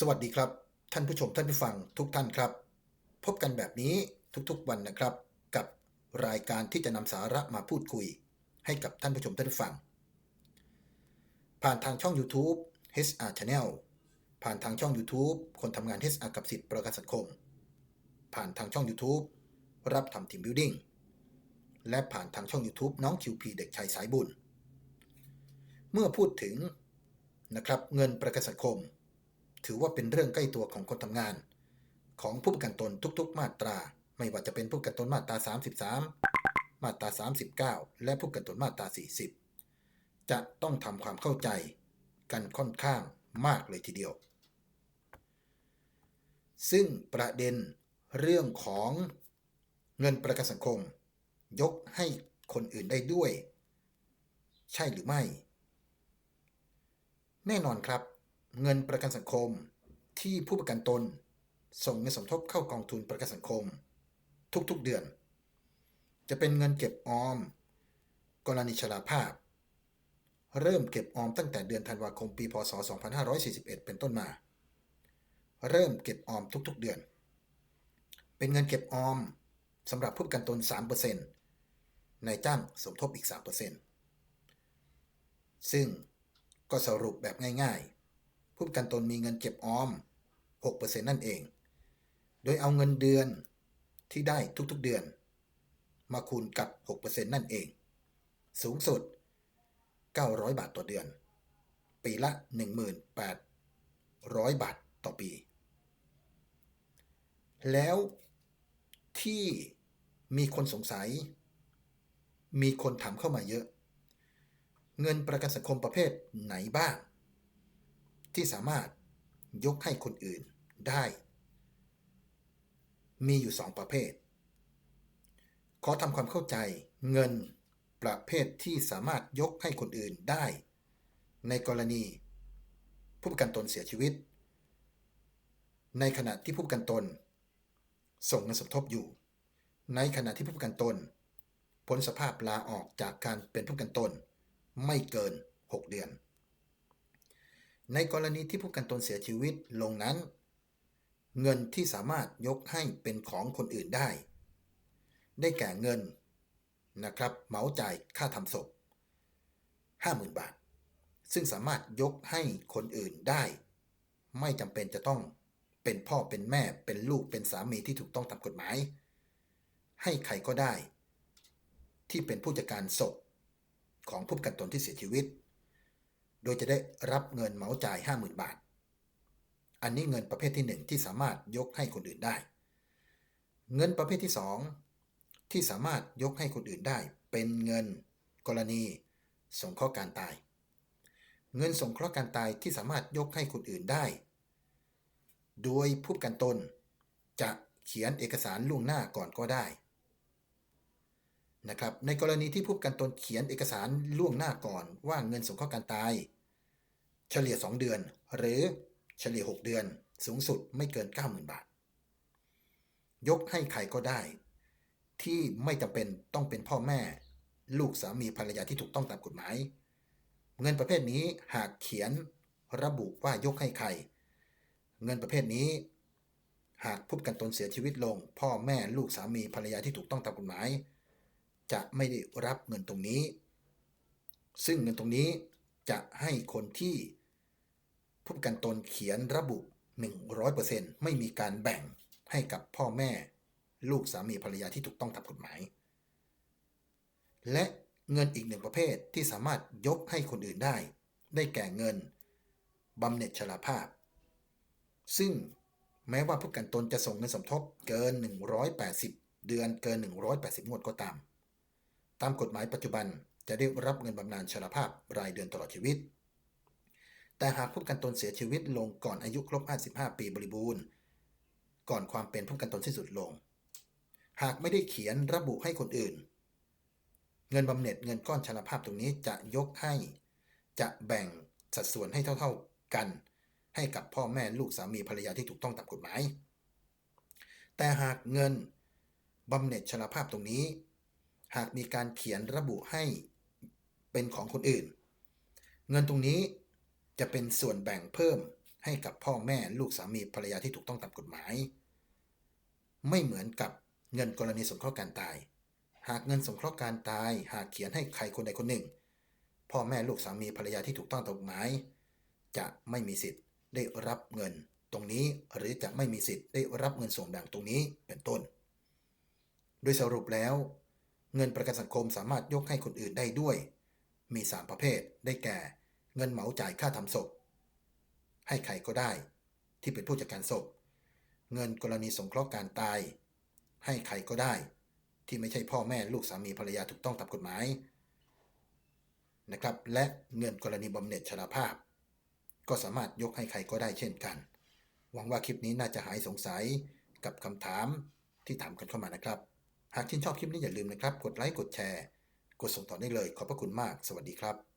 สวัสดีครับ ท่านผู้ชมท่านผู้ฟังทุกท่านครับ พบกันแบบนี้ทุกๆวันนะครับ กับรายการที่จะนำสาระมาพูดคุย ให้กับท่านผู้ชมท่านผู้ฟัง ผ่านทางช่อง YouTube HR Channel ผ่านทางช่อง YouTube คนทำงาน HR กับสิทธิประกันสังคม ผ่านทางช่อง YouTube รับทำทีมบิวดิ้งและผ่านทางช่อง YouTube น้อง QP เด็กชายสายบุญ เมื่อพูดถึงนะครับเงินประกันสังคม ถือว่าเป็นเรื่องใกล้ตัวของคนทำงาน ของผู้ประกันตนทุก ๆ มาตรา ไม่ว่าจะเป็นผู้ประกันตนมาตรา 33 มาตรา 39 และผู้ประกันตนมาตรา 40 จะต้องทำความเข้าใจกันค่อนข้างมากเลยทีเดียว ซึ่งประเด็นเรื่องของเงินประกันสังคม ยกให้คนอื่นได้ด้วย ใช่หรือไม่ แน่นอนครับ เงินประกันสังคมที่ผู้ประกันตน ส่งเงินสมทบเข้ากองทุนประกันสังคม ทุกๆเดือน จะเป็นเงินเก็บออม กรณีชราภาพ เริ่มเก็บออมตั้งแต่เดือนธันวาคมปีพศ 2541 เป็นต้นมา เริ่มเก็บออมทุกๆเดือน เป็นเงินเก็บออมสำหรับผู้ประกันตน 3%นายจ้างสมทบอีก 3%ซึ่งก็สรุปแบบง่ายๆ ผู้ประกันตนมีเงินเก็บออม 6%นั่นเอง โดยเอาเงินเดือนที่ได้ทุกๆเดือน มาคูณกับ 6%นั่นเอง สูงสุด 900 บาทต่อเดือน ปีละ 1800 บาทต่อปี แล้วที่มีคนสงสัย มีคนถามเข้ามาเยอะ เงินประกันสังคมประเภทไหนบ้าง ที่สามารถยกให้คนอื่นได้ มีอยู่สองประเภท ขอทำความเข้าใจเงินประเภทที่สามารถยกให้คนอื่นได้ ในกรณี ผู้ประกันตนเสียชีวิต ในขณะที่ผู้ประกันตน ส่งเงินสมทบอยู่ ในขณะที่ผู้ประกันตนพ้นสภาพลาออกจากการเป็นผู้ประกันตน ไม่เกิน 6 เดือน ในกรณีที่ผู้กันตนเสียชีวิตลงนั้น เงินที่สามารถยกให้เป็นของคนอื่นได้ ได้แก่เงินนะครับเหมาจ่ายค่าทำศพ 50,000 บาท ซึ่งสามารถยกให้คนอื่นได้ ไม่จำเป็นจะต้องเป็นพ่อเป็นแม่เป็นลูกเป็นสามีที่ถูกต้องตามกฎหมาย ให้ใครก็ได้ ที่เป็นผู้จัดการศพของผู้กันตนที่เสียชีวิต โดยจะได้รับเงินเหมาจ่าย 50,000 บาท อันนี้เงินประเภทที่ 1 ที่สามารถยกให้คนอื่นได้ เงินประเภทที่ 2 ที่สามารถยกให้คนอื่นได้ เป็นเงินกรณีสงเคราะห์การตาย เงินสงเคราะห์การตายที่สามารถยกให้คนอื่นได้ โดยผู้กันตนจะเขียนเอกสารล่วงหน้าก่อนก็ได้ นะครับในกรณีที่ผู้ประกันตนเขียนเอกสารล่วงหน้าก่อนว่าเงินสงเคราะห์การตาย เฉลี่ย 2 เดือน หรือเฉลี่ย 6 เดือน สูงสุดไม่เกิน 90,000 บาท ยกให้ใครก็ได้ ที่ไม่จำเป็นต้องเป็นพ่อแม่ ลูกสามีภรรยาที่ถูกต้องตามกฎหมาย เงินประเภทนี้หากเขียนระบุว่ายกให้ใคร เงินประเภทนี้ หากผู้ประกันตนเสียชีวิตลง พ่อแม่ลูกสามีภรรยาที่ถูกต้องตามกฎหมาย จะไม่ได้รับเงินตรงนี้ ซึ่งเงินตรงนี้จะให้คนที่ผู้ประกันตนเขียนระบุ 100%ไม่มีการแบ่งให้กับพ่อแม่ ลูกสามีภรรยาที่ถูกต้องตามกฎหมาย และเงินอีกหนึ่งประเภทที่สามารถยกให้คนอื่นได้ ได้แก่เงินบำเหน็จชราภาพ ซึ่งแม้ว่าผู้กันตนจะส่งเงินสมทบเกิน 180 เดือนเกิน 180 งวดก็ตาม ตามกฎหมายปัจจุบันจะได้รับเงินบำนาญชราภาพรายเดือนตลอดชีวิต แต่หากผู้กันตนเสียชีวิตลงก่อนอายุครบ 55 ปีบริบูรณ์ ก่อนความเป็นผู้กันตนสิ้นสุดลง หากไม่ได้เขียนระบุให้คนอื่น เงินบำเหน็จเงินก้อนชราภาพตรงนี้จะยกให้ จะแบ่งสัดส่วนให้เท่าๆกัน ให้กับพ่อแม่ลูกสามีภรรยาที่ถูกต้องตามกฎหมาย แต่หากเงินบำเหน็จชราภาพตรงนี้ หากมีการเขียนระบุให้เป็นของคนอื่น เงินตรงนี้จะเป็นส่วนแบ่งเพิ่มให้กับพ่อแม่ลูกสามีภรรยาที่ถูกต้องตามกฎหมาย ไม่เหมือนกับเงินกรณีสงเคราะห์การตาย หากเงินสงเคราะห์การตาย หากเขียนให้ใครคนใดคนหนึ่ง พ่อแม่ลูกสามีภรรยาที่ถูกต้องตามกฎหมาย จะไม่มีสิทธิ์ได้รับเงินตรงนี้หรือจะไม่มีสิทธิ์ได้รับเงินส่วนแบ่งตรงนี้เป็นต้น โดยสรุปแล้ว เงินประกันสังคมสามารถยกให้คนอื่นได้ด้วย มี 3 ประเภท ได้แก่ เงินเหมาจ่ายค่าทำศพ ให้ใครก็ได้ ที่เป็นผู้จัดการศพ เงินกรณีสงเคราะห์การตาย ให้ใครก็ได้ ที่ไม่ใช่พ่อแม่ลูกสามีภรรยาถูกต้องตามกฎหมายนะครับ และเงินกรณีบำเหน็จชราภาพ ก็สามารถยกให้ใครก็ได้เช่นกัน หวังว่าคลิปนี้น่าจะหายสงสัยกับคำถามที่ถามกันเข้ามานะครับ หากชื่นชอบคลิปนี้อย่าลืมนะครับ กดไลค์ กดแชร์ กดส่งต่อได้เลย ขอบพระคุณมาก สวัสดีครับ